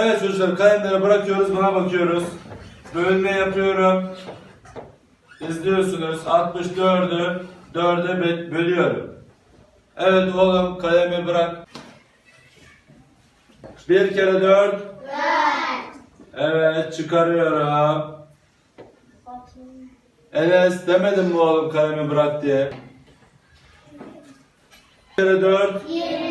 Evet çocuklar kalemleri bırakıyoruz buna bakıyoruz. Bölme yapıyorum. İzliyorsunuz. 64'ü 4'e bölüyorum. Evet oğlum kalemi bırak. Bir kere 4. Evet çıkarıyorum. Enes demedim mi oğlum kalemi bırak diye? Bir kere 4. 24.